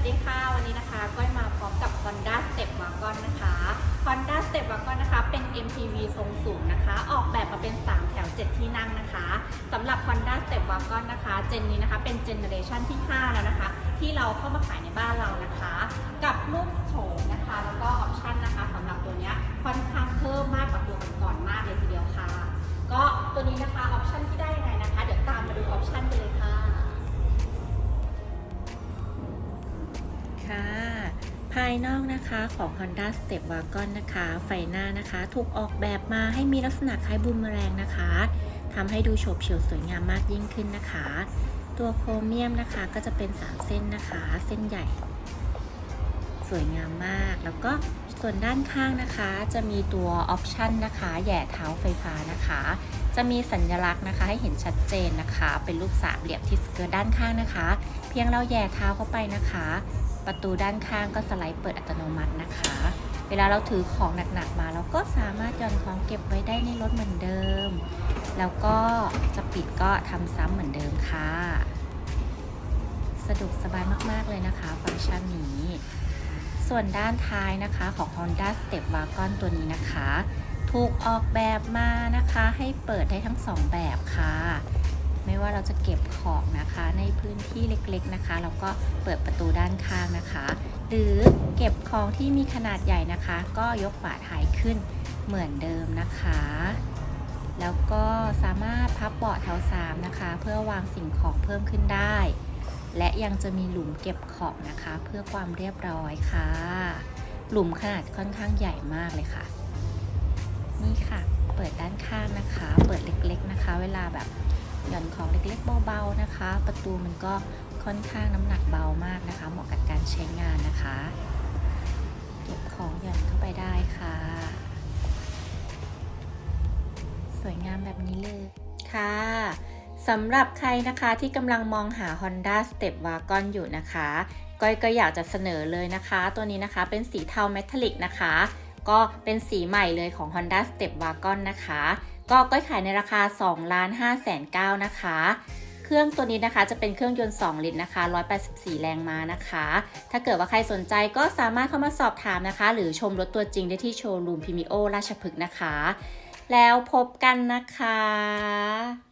วัสดีค่ะ วันนี้นะคะก้อยมาพร้อมกับ Honda Step Wagon นะคะ Honda Step Wagon นะคะเป็น MPV ทรงสูงนะคะ ออกแบบมาเป็น 3 แถว 7 ที่นั่งนะคะสำหรับ Honda Step Wagon นะคะเจนนี้นะคะเป็นเจเนอเรชันที่ 5 แล้วนะคะ ที่เราเข้ามาขายในบ้านเรานะคะ กับรูปโฉมนะคะแล้วก็ออป ภายนอกนะคะของ Honda Step Wagon นะคะ ไฟหน้านะคะ ถูกออกแบบมาให้มีลักษณะคล้ายบูมเมแรงนะคะทำให้ดูโฉบเฉี่ยวสวยงามมากยิ่งขึ้นนะคะ ตัวโครเมียมนะคะก็จะเป็น 3 เส้นนะคะ เส้นใหญ่ สวยงามมาก แล้วก็ส่วนด้านข้างนะคะ จะมีตัวออปชันนะคะแหย่เท้าไฟฟ้านะคะ จะมีสัญลักษณ์นะคะให้เห็นชัดเจนนะคะ เป็นรูปสามเหลี่ยมที่สเกิร์ตด้านข้างนะคะ เพียงเราแหย่เท้าเข้าไปนะคะ ประตูด้านข้างก็สไลด์เปิดอัตโนมัตินะคะ เวลาเราถือของหนักๆมาเราก็สามารถย่อนของเก็บไว้ได้ในรถเหมือนเดิม แล้วก็จะปิดก็ทำซ้ำเหมือนเดิมค่ะ สะดวกสบายมากๆเลยนะคะ ฟังก์ชันนี้ ส่วนด้านท้ายนะคะของ Honda Step Wagon ตัวนี้นะคะ ถูกออกแบบมานะคะให้เปิดได้ทั้งสองแบบค่ะ ว่าเราจะเก็บของนะคะ ในพื้นที่เล็กๆนะคะแล้วก็เปิดประตูด้านข้างนะคะ หรือเก็บของที่มีขนาดใหญ่นะคะ ก็ยกฝาท้ายขึ้นเหมือนเดิมนะคะ แล้วก็สามารถพับเบาะแถว3นะคะ เพื่อวางสิ่งของเพิ่มขึ้นได้ และยังจะมีหลุมเก็บของนะคะ เพื่อความเรียบร้อยค่ะ หลุมขนาดค่อนข้างใหญ่มากเลยค่ะ นี่ค่ะ เปิดด้านข้างนะคะ เปิดเล็กๆนะคะ เวลาแบบ หย่อนของเล็กๆเบาๆนะคะ ประตูมันก็ค่อนข้างน้ำหนักเบามากนะคะ เหมาะกับการใช้งานนะคะ เก็บของหย่อนเข้าไปได้ค่ะ สวยงามแบบนี้เลยค่ะสำหรับใครนะคะที่กำลังมองหา Honda Step Wagon อยู่นะคะ ก้อยก็อยากจะเสนอเลยนะคะ ตัวนี้นะคะเป็นสีเทาเมทัลลิกนะคะ ก็เป็นสีใหม่เลยของ Honda Step Wagon นะคะ ก็ก้อยขายในราคา2ล้าน5แสน9นะคะ เครื่องตัวนี้นะคะจะเป็นเครื่องยนต์ 2 ลิตรนะคะ 184 แรงม้านะคะ ถ้าเกิดว่าใครสนใจก็สามารถเข้ามาสอบถามนะคะ หรือชมรถตัวจริงได้ที่โชว์รูมพิมิโอราชพฤกษ์นะคะ แล้วพบกันนะคะ